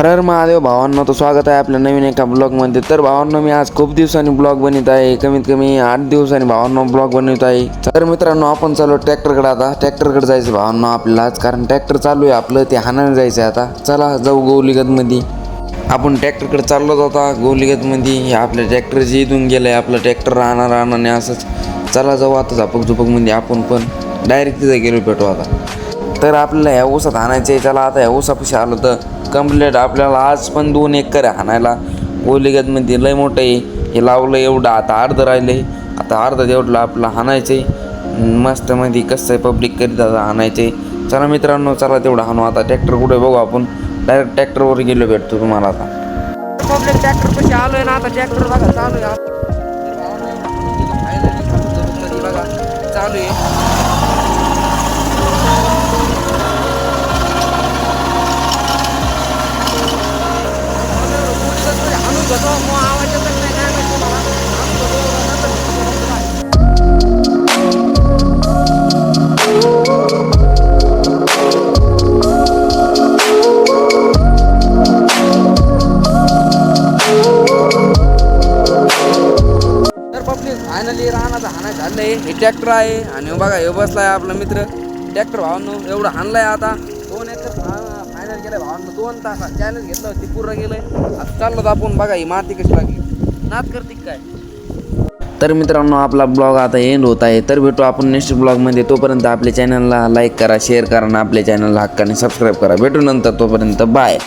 हर महादेव भावांना तर स्वागत आहे आपल्या नवीन एका ब्लॉगमध्ये. तर भावांना मी आज खूप दिवसांनी ब्लॉग बनवित आहे. कमीत कमी आठ दिवसांनी भावांना ब्लॉग बनवित आहे. तर मित्रांनो आपण चालू ट्रॅक्टरकडे आता. ट्रॅक्टरकडे जायचं भावांना आपल्याला आज कारण ट्रॅक्टर चालू आहे आपलं ते हाणाने जायचं आहे आता. चला जाऊ गौलीगतमध्ये. आपण ट्रॅक्टरकडे चाललो होता गौलीगतमध्ये. हे आपल्या ट्रॅक्टरची इथून गेलं आहे आपलं ट्रॅक्टर राहणार राहणार असंच. चला जाऊ आता झपक झुपकमध्ये आपण पण. डायरेक्ट तिथे गेलो भेटू आता. तर आपल्याला ह्या ऊसात आणायचं आहे त्याला आता ह्या ऊसापाशी आलो तर कंप्लीट आपल्याला आज पण दोन एकर आहे हाणायला. ओलिगतमध्ये लय मोठं आहे. हे लावलं एवढं आता अर्धं राहिलं आहे आता अर्धं तेवढं आपलं हाणायचं आहे. मस्तमध्ये कसं आहे पब्लिक करीत आता हाणायचं आहे. चला मित्रांनो चला तेवढं हाणू. आता ट्रॅक्टर कुठे बघू आपण. डायरेक्ट ट्रॅक्टरवर गेलो भेटतो तुम्हाला आता. पब्लिक ट्रॅक्टर कशी आलोय ना आता ट्रॅक्टर बघा चालू आहे. फायनली पब्लिक फायनली राहण्याचा हाणा झालंय. हे ट्रॅक्टर आहे. आणि बघा हे बसला आहे आपला मित्र. ट्रॅक्टर भावांनो एवढं हाणलाय आता. दोन एकर चॅनल केलंय भावांनो दोन तासात चॅनल घेतलं ते पूर्ण गेलंय. आता चाललो तर आपण बघा ही माती कशी लागली. नाच करते काय? तर मित्रांनो आपला ब्लॉग आता एंड होत आहे. तर भेटू आपण नेक्स्ट ब्लॉगमध्ये तोपर्यंत आपल्या चॅनलला लाईक करा शेअर करा आणि आपल्या चॅनलला हक्काने सबस्क्राईब करा. भेटू नंतर तोपर्यंत बाय